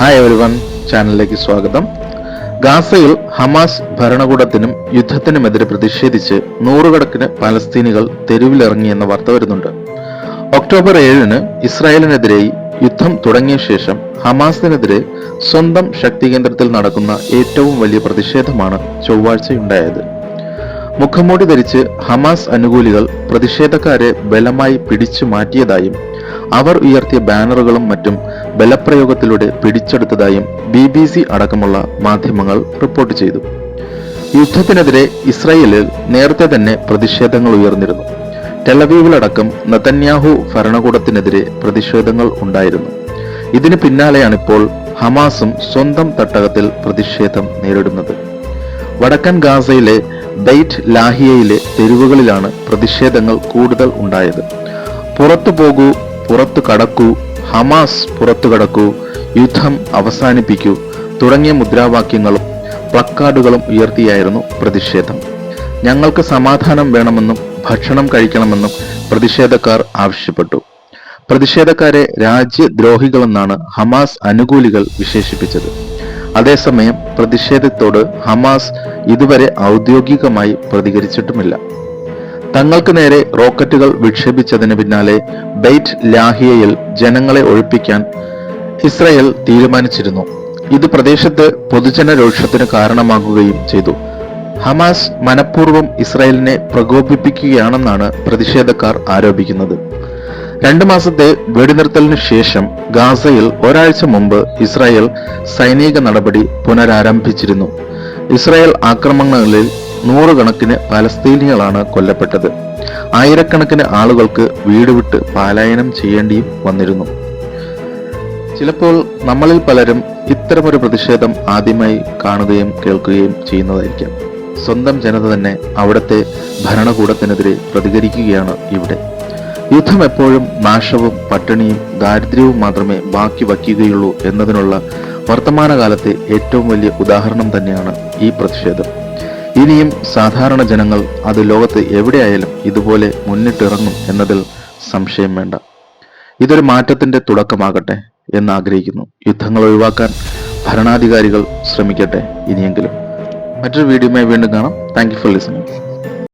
Hi everyone ചാനലിലേക്ക് സ്വാഗതം. ഗാസയിൽ ഹമാസ് ഭരണകൂടത്തിനും യുദ്ധത്തിനുമെതിരെ പ്രതിഷേധിച്ച് നൂറുകണക്കിന് പലസ്തീനികൾ തെരുവിലിറങ്ങിയെന്ന വാർത്ത വരുന്നുണ്ട്. ഒക്ടോബർ ഏഴിന് ഇസ്രായേലിനെതിരെ യുദ്ധം തുടങ്ങിയ ശേഷം ഹമാസിനെതിരെ സ്വന്തം ശക്തി കേന്ദ്രത്തിൽ നടക്കുന്ന ഏറ്റവും വലിയ പ്രതിഷേധമാണ് ചൊവ്വാഴ്ചയുണ്ടായത്. മുഖംമൂടി ധരിച്ച് ഹമാസ് അനുകൂലികൾ പ്രതിഷേധക്കാരെ ബലമായി പിടിച്ചു മാറ്റിയതായും അവർ ഉയർത്തിയ ബാനറുകളും മറ്റും ബലപ്രയോഗത്തിലൂടെ പിടിച്ചെടുത്തതായും ബി ബി സി അടക്കമുള്ള മാധ്യമങ്ങൾ റിപ്പോർട്ട് ചെയ്തു. യുദ്ധത്തിനെതിരെ ഇസ്രായേലിൽ നേരത്തെ തന്നെ പ്രതിഷേധങ്ങൾ ഉയർന്നിരുന്നു. ടെലവീവിലടക്കം നതന്യാഹു ഭരണകൂടത്തിനെതിരെ പ്രതിഷേധങ്ങൾ ഉണ്ടായിരുന്നു. ഇതിന് പിന്നാലെയാണിപ്പോൾ ഹമാസും സ്വന്തം തട്ടകത്തിൽ പ്രതിഷേധം നേരിടുന്നത്. വടക്കൻ ഗാസയിലെ ബെയ്റ്റ് ലാഹിയയിലെ തെരുവുകളിലാണ് പ്രതിഷേധങ്ങൾ കൂടുതൽ ഉണ്ടായത്. പുറത്തു പോകൂ പുറത്തു കടക്കൂ ഹമാസ് പുറത്തു കടക്കൂ യുദ്ധം അവസാനിപ്പിക്കൂ തുടങ്ങിയ മുദ്രാവാക്യങ്ങളും പ്ലക്കാർഡുകളും ഉയർത്തിയായിരുന്നു പ്രതിഷേധം. ഞങ്ങൾക്ക് സമാധാനം വേണമെന്നും ഭക്ഷണം കഴിക്കണമെന്നും പ്രതിഷേധക്കാർ ആവശ്യപ്പെട്ടു. പ്രതിഷേധക്കാരെ രാജ്യദ്രോഹികളെന്നാണ് ഹമാസ് അനുകൂലികൾ വിശേഷിപ്പിച്ചത്. അതേസമയം പ്രതിഷേധത്തോട് ഹമാസ് ഇതുവരെ ഔദ്യോഗികമായി പ്രതികരിച്ചിട്ടുമില്ല. തങ്ങൾക്ക് നേരെ റോക്കറ്റുകൾ വിക്ഷേപിച്ചതിന് പിന്നാലെ ബെയ്റ്റ് ലാഹിയയിൽ ജനങ്ങളെ ഒഴിപ്പിക്കാൻ ഇസ്രയേൽ തീരുമാനിച്ചിരുന്നു. ഇത് പ്രദേശത്ത് പൊതുജന രോഷത്തിന് കാരണമാകുകയും ചെയ്തു. ഹമാസ് മനഃപൂർവം ഇസ്രായേലിനെ പ്രകോപിപ്പിക്കുകയാണെന്നാണ് പ്രതിഷേധക്കാർ ആരോപിക്കുന്നത്. രണ്ടു മാസത്തെ വെടിനിർത്തലിന് ശേഷം ഗാസയിൽ ഒരാഴ്ച മുമ്പ് ഇസ്രായേൽ സൈനിക നടപടി പുനരാരംഭിച്ചിരുന്നു. ഇസ്രായേൽ ആക്രമണങ്ങളിൽ നൂറുകണക്കിന് പലസ്തീനികളാണ് കൊല്ലപ്പെട്ടത്. ആയിരക്കണക്കിന് ആളുകൾക്ക് വീട് വിട്ട് പലായനം ചെയ്യേണ്ടിയും വന്നിരുന്നു. ചിലപ്പോൾ നമ്മളിൽ പലരും ഇത്തരമൊരു പ്രതിഷേധം ആദ്യമായി കാണുകയും കേൾക്കുകയും ചെയ്യുന്നതായിരിക്കാം. സ്വന്തം ജനത തന്നെ അവിടുത്തെ ഭരണകൂടത്തിനെതിരെ പ്രതികരിക്കുകയാണ് ഇവിടെ. യുദ്ധം എപ്പോഴും നാശവും പട്ടിണിയും ദാരിദ്ര്യവും മാത്രമേ ബാക്കി വയ്ക്കുകയുള്ളൂ എന്നതിനുള്ള വർത്തമാനകാലത്തെ ഏറ്റവും വലിയ ഉദാഹരണം തന്നെയാണ് ഈ പ്രതിഷേധം. ഇനിയും സാധാരണ ജനങ്ങൾ അത് ലോകത്ത് എവിടെയായാലും ഇതുപോലെ മുന്നിട്ടിറങ്ങും എന്നതിൽ സംശയം വേണ്ട. ഇതൊരു മാറ്റത്തിന്റെ തുടക്കമാകട്ടെ എന്ന് ആഗ്രഹിക്കുന്നു യുദ്ധങ്ങൾ ഒഴിവാക്കാൻ ഭരണാധികാരികൾ ശ്രമിക്കട്ടെ ഇനിയെങ്കിലും. മറ്റൊരു വീഡിയോയുമായി വീണ്ടും കാണാം. Thank for listening